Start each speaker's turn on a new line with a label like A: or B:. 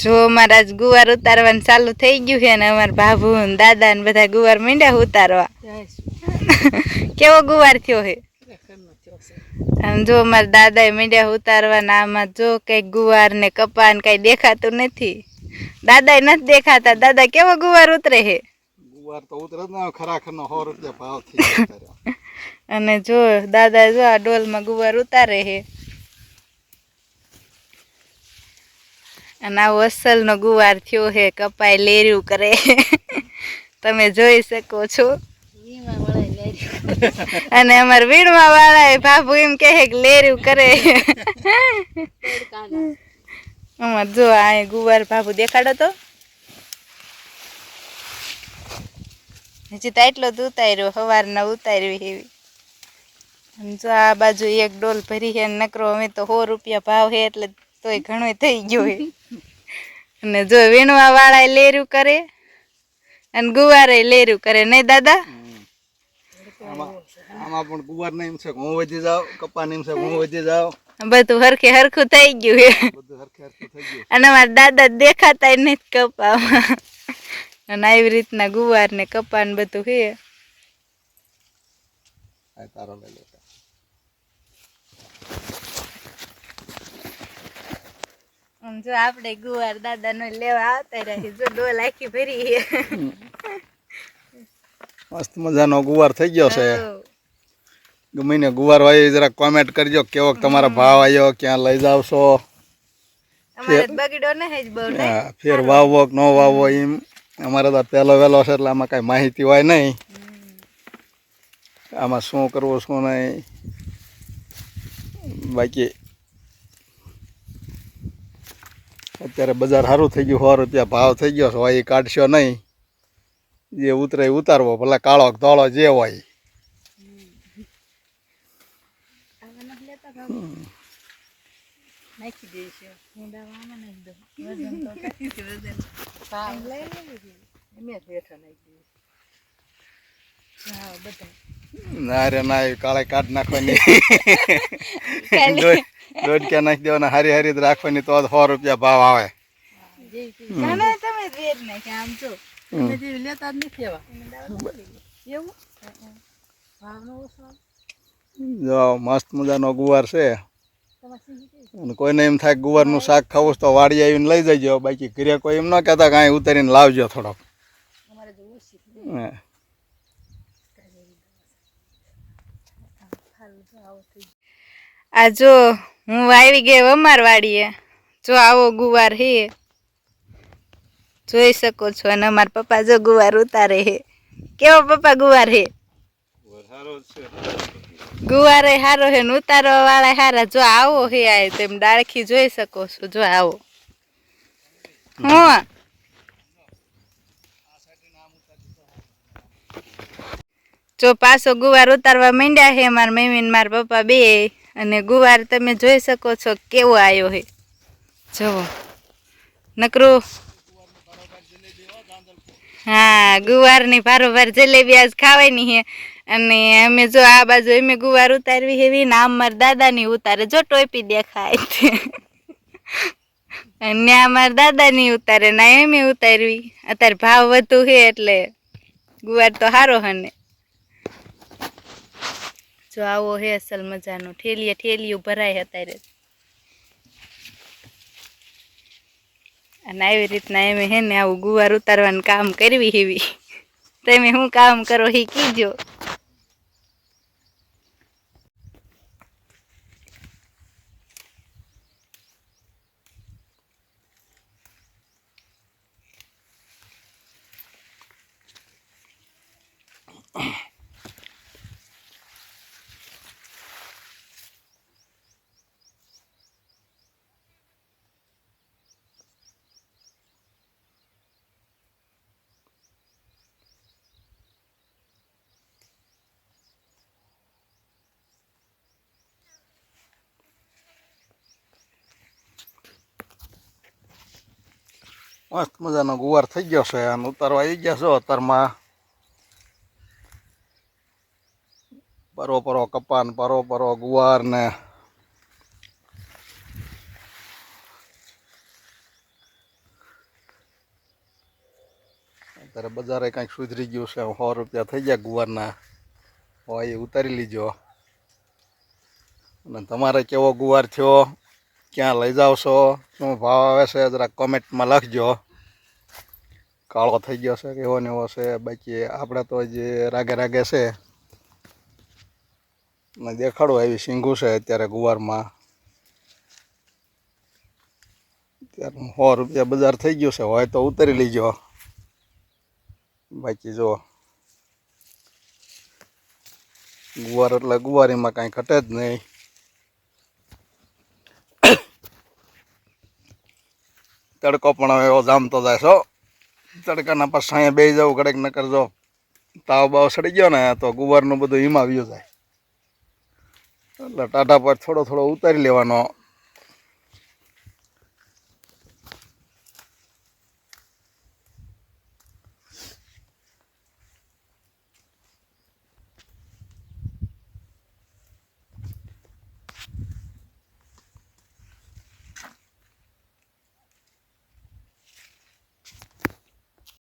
A: જો અમારા ગુવાર ઉતારવાનું ચાલુ થઈ ગયું છે ને અમારા ભાભુ ને દાદા ને બધા ગુવાર મીંડા ઉતારવા. કેવો ગુવાર થયો છે? જો અમારા દાદા મીંડા ઉતારવા ના આમાં જો કઈ ગુવાર ને કપા ને કઈ દેખાતું નથી. દાદા નથી દેખાતા. દાદા કેવો ગુવાર ઉતરે છે?
B: ગુવાર તો ઉતરે જ ખરાખર નો સો રૂપિયા ભાવ થઈ
A: અને જો દાદા જો આ ડોલમાં ગુવાર ઉતારે છે અને આવો અસલનો ગુવાર થયો છે કપાય લેર્યું કરે. તમે જોઈ શકો છો. અને અમારા વીણવા વાળા ભાભુ એમ કહે કે લેર્યું કરે. અમાર જો આ ગુવાર ભાભુ દેખાડો તો. હજી તો એટલો જ ઉતાર્યો સવારના ઉતાર્યું એવી જો આ બાજુ એક ડોલ ભરી છે નકરો, અમે તો સો રૂપિયા ભાવ છે એટલે તોય ઘણો થઈ ગયો અને જો વીણવા વાળા લેરું કરે અને ગુવારે લેરું કરે નહીં દાદા?
B: આમાં આમાં પણ ગુવાર ને એમ છે હું વધી જાઉં કપા ને એમ છે હું વધી જાઉં.
A: બધું હરખે હરખું થઈ ગયું છે.
B: બધું હરખે હરખું થઈ ગયું
A: અને મારા દાદા દેખાતા નથી કપામાં. અને આવી રીતના ગુવાર ને કપા ને બધું છે.
B: તારો લઈ લે.
A: જો આપણે ગુવાર દાદા નો લેવા આવતા રહી જો ડોલ આખી ભરી.
B: મસ્ત મજાનો ગુવાર થઈ ગયો છે.
A: હઉ.
B: ગમે ને ગુવાર વાય જરા કોમેન્ટ કરજો કેવો તમારા ભાવ આવ્યો ક્યાં લઈ જાવ છો
A: અમારે તો બગડો નહીં જ બહુ નહીં
B: હા, ફેર વાવવો કે ન વાવવો એમ. અમારે તો પહેલો વહેલો છે એટલે આમાં કાંઈ માહિતી હોય નહીં આમાં શું કરવું શું નહીં બાકી અત્યારે બજાર સારું થઈ ગયું સો રૂપિયા ભાવ થઈ ગયો હોય એ કાઢશો નહીં. જે ઉતરે ઉતારવો ભલે કાળો ધોળો જે હોય. ના રે ના કાળે કાઢ નાખવાની. દોઢ નાખી દેવાના હારી હારી જ રાખવાની તો સો રૂપિયા ભાવ આવે.
A: જ
B: મસ્ત મજાનો ગુવાર છે. અને કોઈને એમ થાય ગુવારનું શાક ખાવું તો વાડી આવીને લઈ જજો. બાકી ઘરે કોઈ એમ ન કહેતા કાંઈ ઉતારીને લાવજો થોડોક.
A: આ જો હું આવી ગઈ અમાર વાડીએ. જો આવો ગુવાર હે. જોઈ શકો છો અને અમારા પપ્પા જો ગુવાર ઉતારે હે. કેવો પપ્પા ગુવાર હે? ગુવાર હારો હે ને ઉતારવા વાળા હારા. જો આવો હે આ તેમ ડાળખી જોઈ શકો છો. જો આવો. હું? જો પાછો ગુવાર ઉતારવા માંડ્યા હે મારા મમ્મી ને મારા પપ્પા બે. અને ગુવાર તમે જોઈ શકો છો કેવો આવ્યો હે. જુઓ. નકરું. હા, ગુવારની ભારોભાર જલેબી આજ ખાવાની હે. અને અમે જો આ બાજુ અમે ગુવાર ઉતારવી હેવી ને આમ મારા દાદાની ઉતારે. જો ટોપી દેખાય અને આ મારા દાદાની ઉતારે ના એમ ઉતારવી. અત્યારે ભાવ વધુ છે એટલે ગુવાર તો સારો હને જો આવો હે અસલ મજાનો. ઠેલીએ ઠેલીયું ભરાય અત્યારે. અને આવી રીતના એમે હે ને આવું ગુવાર ઉતારવાનું કામ કરવી હેવી. તમે હું કામ કરો એ કીજો.
B: મસ્ત મજાનો ગુવાર થઈ ગયો છે અને ઉતારવા આવી ગયા છો. અત્યારમાં પરો પરો કપાન પરો પરો ગુવાર ને અત્યારે બજારે કાંઈક સુધરી ગયું છે. સો રૂપિયા થઈ ગયા ગુવારના. હોય એ ઉતારી લીજો. અને તમારે કેવો ગુવાર થયો? ક્યાં લઈ જાવ છો? શું ભાવ આવે છે? જરા કોમેન્ટમાં લખજો. કાળો થઈ ગયો છે કેવો ને એવો છે? બાકી આપણે તો જે રાગે રાગે છે. ને દેખાડો એવી સિંગું છે અત્યારે ગુવારમાં. અત્યારે સો રૂપિયા બજાર થઈ ગયું છે. હોય તો ઉતરી લીજો. બાકી જો. ગુવાર એટલે ગુવારીમાં કાંઈ ઘટે જ નહીં. તડકો પણ હવે એવો જામતો જાય છો તડકાના પાછા અહીંયા બેસી જવું કડેક ન કરજો તાવ બાવ સડી ગયો ને, તો ગુવારનું બધું હિમાવ્યું જાય. એટલે ટાટા પર થોડો થોડો ઉતારી લેવાનો.